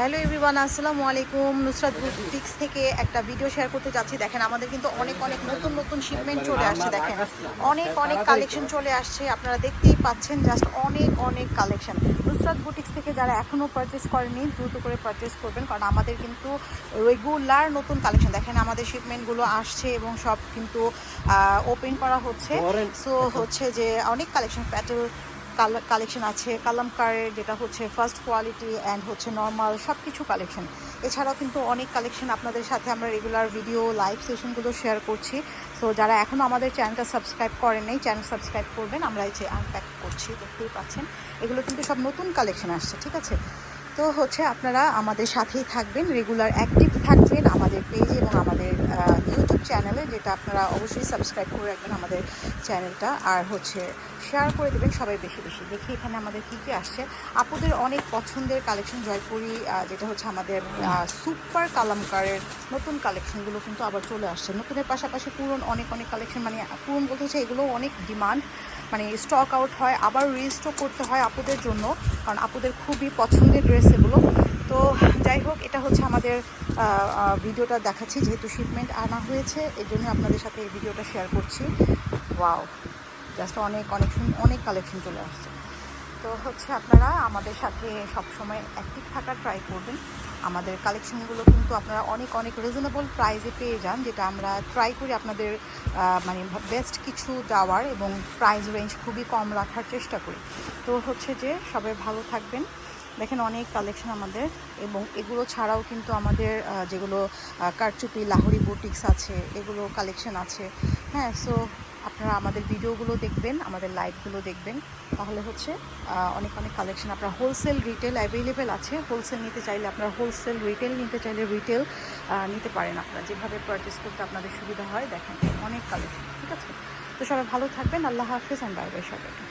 Hello everyone আসসালামু আলাইকুম। Nusrat boutiques থেকে একটা ভিডিও শেয়ার করতে যাচ্ছি। দেখেন আমাদের কিন্তু অনেক অনেক নতুন নতুন শিপমেন্ট চলে আসছে দেখেন। অনেক অনেক কালেকশন চলে আসছে। আপনারা দেখতেই পাচ্ছেন জাস্ট অনেক অনেক কালেকশন নুসরাত বুটিক্স থেকে যারা এখনও পারচেস করেনি দ্রুত করে পারচেস করবেন কারণ আমাদের কিন্তু রেগুলার নতুন কালেকশন দেখেন আমাদের শিপমেন্টগুলো আসছে এবং সব কিন্তু ওপেন করা হচ্ছে। সো হচ্ছে যে অনেক কালেকশন প্যাটেল কালেকশন আছে। কালামকারের যেটা হচ্ছে ফার্স্ট কোয়ালিটি অ্যান্ড হচ্ছে নর্মাল সব কিছু কালেকশন এছাড়াও কিন্তু অনেক কালেকশন আপনাদের সাথে আমরা রেগুলার ভিডিও লাইভ সেশনগুলো শেয়ার করছি। সো যারা এখনও আমাদের চ্যানেলটা সাবস্ক্রাইব করেন চ্যানেল সাবস্ক্রাইব করবেন। আমরা এই যে আনপ্যাক করছি, দেখতেই পাচ্ছেন। এগুলো কিন্তু সব নতুন কালেকশন আসছে, ঠিক আছে? তো হচ্ছে আপনারা আমাদের সাথেই থাকবেন। রেগুলার অ্যাক্টিভ থাকবেন আমাদের পেজ এবং আমাদের চ্যানেলে যেটা আপনারা অবশ্যই সাবস্ক্রাইব করে রাখবেন আমাদের চ্যানেলটা আর হচ্ছে শেয়ার করে দেবেন সবাই বেশি বেশি। দেখি এখানে আমাদের কী কী আসছে। আপুদের অনেক পছন্দের কালেকশন জয়পুরি যেটা হচ্ছে আমাদের সুপার কালামকারের নতুন কালেকশনগুলো কিন্তু আবার চলে আসছে। নতুনের পাশাপাশি পুরন অনেক অনেক কালেকশন মানে পুরন বলতে হচ্ছে এগুলো অনেক ডিমান্ড মানে স্টক আউট হয়, আবার রিস্টক করতে হয় আপুদের জন্য, কারণ আপুদের খুবই পছন্দের ড্রেস এগুলো। তো যাই হোক, এটা হচ্ছে আমাদের ভিডিওটা দেখাচ্ছি, যেহেতু শিপমেন্ট আনা হয়েছে, এই জন্য আপনাদের সাথে এই ভিডিওটা শেয়ার করছি। ওয়াও জাস্ট অনেক অনেক অনেক কালেকশন চলে আসছে। তো হচ্ছে আপনারা আমাদের সাথে সবসময় অ্যাক্টিভ থাকার ট্রাই করবেন। আমাদের কালেকশনগুলো কিন্তু আপনারা অনেক অনেক রিজনেবল প্রাইসে পেয়ে যান, যেটা আমরা ট্রাই করি আপনাদের মানে বেস্ট কিছু দেওয়ার এবং প্রাইস রেঞ্জ খুবই কম রাখার চেষ্টা করি। তো হচ্ছে যে সবাই ভালো থাকবেন। দেখেন অনেক কালেকশন আমাদের এবং এগুলো ছাড়াও কিন্তু আমাদের যেগুলো কারচুপি, লাহোরি বুটিক্স আছে, এগুলো কালেকশন আছে। হ্যাঁ সো আপনারা আমাদের ভিডিওগুলো দেখবেন, আমাদের লাইভগুলো দেখবেন। তাহলে হচ্ছে অনেক অনেক কালেকশন আপনার হোলসেল রিটেল অ্যাভেলেবেল আছে। হোলসেল নিতে চাইলে আপনারা হোলসেল রিটেল নিতে চাইলে রিটেল নিতে পারেন আপনারা। যেভাবে পারচেস করতে আপনাদের সুবিধা হয়, দেখেন অনেক কালেকশন ঠিক আছে? তো সবাই ভালো থাকবেন, আল্লাহ হাফিজ অ্যান্ড বাই বাই সবাইকে।